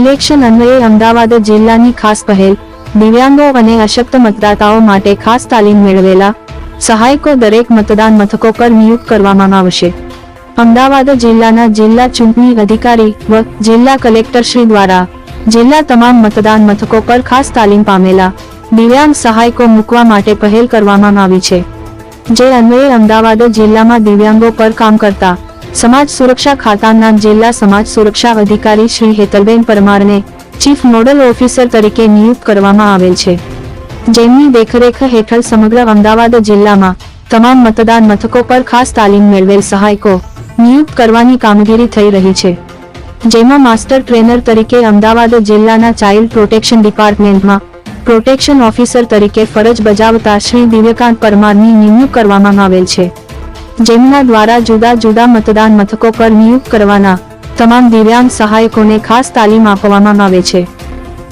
Election અન્વયે અમદાવાદ જિલ્લાની ખાસ પહેલ. દિવ્યાંગો અને અશક્ત મતદાતાઓ માટે ખાસ તાલીમ મેળવેલા સહાયકો દરેક મતદાન મથકો પર નિયુક્ત કરવામાં આવશે. અમદાવાદ જિલ્લાના જિલ્લા ચૂંટણી અધિકારી વ જિલ્લા કલેક્ટર શ્રી દ્વારા જિલ્લા તમામ મતદાન મથકો પર ખાસ તાલીમ પામેલા દિવ્યાંગ સહાયકો મૂકવા માટે પહેલ કરવામાં આવી છે. જે અન્વયે અમદાવાદ જિલ્લામાં દિવ્યાંગો પર કામ કરતા સમાજ સુરક્ષા ખાતાના જિલ્લા સમાજ સુરક્ષા અધિકારી શ્રી હેતલબેન પરમારને ચીફ નોડલ ઓફિસર તરીકે નિયુક્ત કરવામાં આવેલ છે. જેમની દેખરેખ હેઠળ સમગ્ર અમદાવાદ જિલ્લામાં તમામ મતદાન મથકો પર ખાસ તાલીમ મેળવેલ સહાયકો નિયુક્ત કરવાની કામગીરી થઈ રહી છે. જેમાં માસ્ટર ટ્રેનર તરીકે અમદાવાદ જિલ્લાના ચાઇલ્ડ પ્રોટેક્શન ડિપાર્ટમેન્ટમાં પ્રોટેક્શન ઓફિસર તરીકે ફરજ બજાવતા શ્રી દિવ્યકાંત પરમારની નિમણૂક કરવામાં આવેલ છે. જેમના દ્વારા જુદા જુદા મતદાન મથકો પર નિયુક્ત કરવાના તમામ દિવ્યાંગ સહાયકોને ખાસ તાલીમ આપવામાં આવે છે.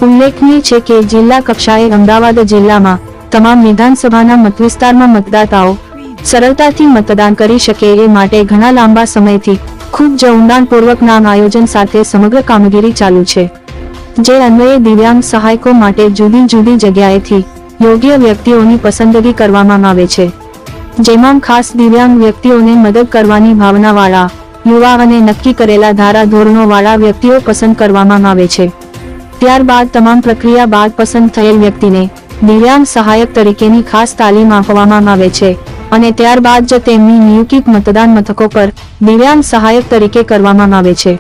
ઉલ્લેખનીય છે કે જિલ્લા કક્ષાએ અમદાવાદ જિલ્લામાં તમામ વિધાનસભાના મતવિસ્તારમાં મતદાતાઓ સરળતાથી મતદાન કરી શકે એ માટે ઘણા લાંબા સમયથી ખૂબ જ ઊંડાણપૂર્વકના આયોજન સાથે સમગ્ર કામગીરી ચાલુ છે. જે અન્વયે દિવ્યાંગ સહાયકો માટે જુદી જુદી જગ્યાએથી યોગ્ય વ્યક્તિઓની પસંદગી કરવામાં આવે છે. જેમાં ખાસ દિવ્યાંગ વ્યક્તિઓને મદદ કરવાની ભાવનાવાળા યુવા અને નક્કી કરેલા ધારા ધોરણોવાળા વ્યક્તિઓ પસંદ કરવામાં આવે છે. ત્યારબાદ તમામ પ્રક્રિયા બાદ પસંદ થયેલ વ્યક્તિને દિવ્યાંગ સહાયક તરીકેની ખાસ તાલીમ આપવામાં આવે છે અને ત્યારબાદ જ તેમની નિયુક્ત મતદાન મથકો પર દિવ્યાંગ સહાયક તરીકે કરવામાં આવે છે.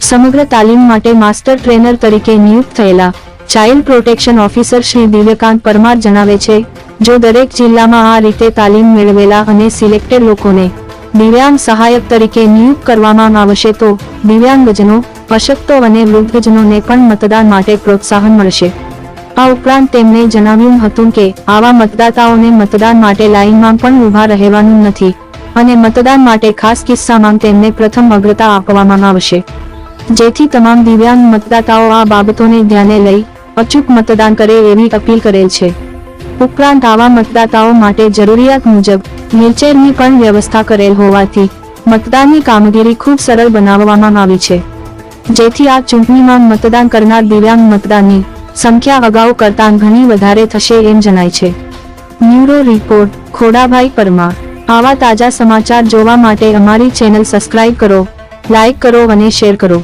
સમગ્ર તાલીમ માટે માસ્ટર ટ્રેનર તરીકે નિયુક્ત થયેલા child protection officer Shri Divyakant Parmar જણાવે છે જો દરેક જિલ્લામાં આ રીતે તાલીમ મેળવેલા અને સિલેક્ટેડ લોકોને દિવ્યાંગ સહાયક તરીકે નિયુક્ત કરવામાં આવશે તો દિવ્યાંગજનો અશક્તો અને વૃદ્ધજનોને પણ મતદાન માટે પ્રોત્સાહન મળશે. આ ઉપરાંત તેમણે જણાવ્યું હતું કે આવા મતદાતાઓને મતદાન માટે લાઇનમાં પણ ઊભા રહેવાનું નથી અને મતદાન માટે ખાસ કિસ્સામાં તેમને પ્રથમ અગ્રતા આપવામાં આવશે. જેથી તમામ દિવ્યાંગ મતદાતાઓ આ બાબતોને ધ્યાને લઈ અચૂક મતદાન કરે એવી અપીલ કરેલ છે. ઉપરાંત આવા મતદાતાઓ માટે જરૂરિયાત મુજબ વ્હીલચેરની પણ વ્યવસ્થા કરેલ હોવાથી મતદાનની કામગીરી ખૂબ સરળ બનાવવામાં આવી છે. જેથી આ ચૂંટણીમાં મતદાન કરનાર દિવ્યાંગ મતદાનની સંખ્યા અગાઉ કરતાં ઘણી વધારે થશે એમ જણાય છે. ન્યુરો રિપોર્ટ, ખોડાભાઈ પરમાર. આવા તાજા સમાચાર જોવા માટે અમારી ચેનલ સબસ્ક્રાઇબ કરો, લાઇક કરો અને શેર કરો.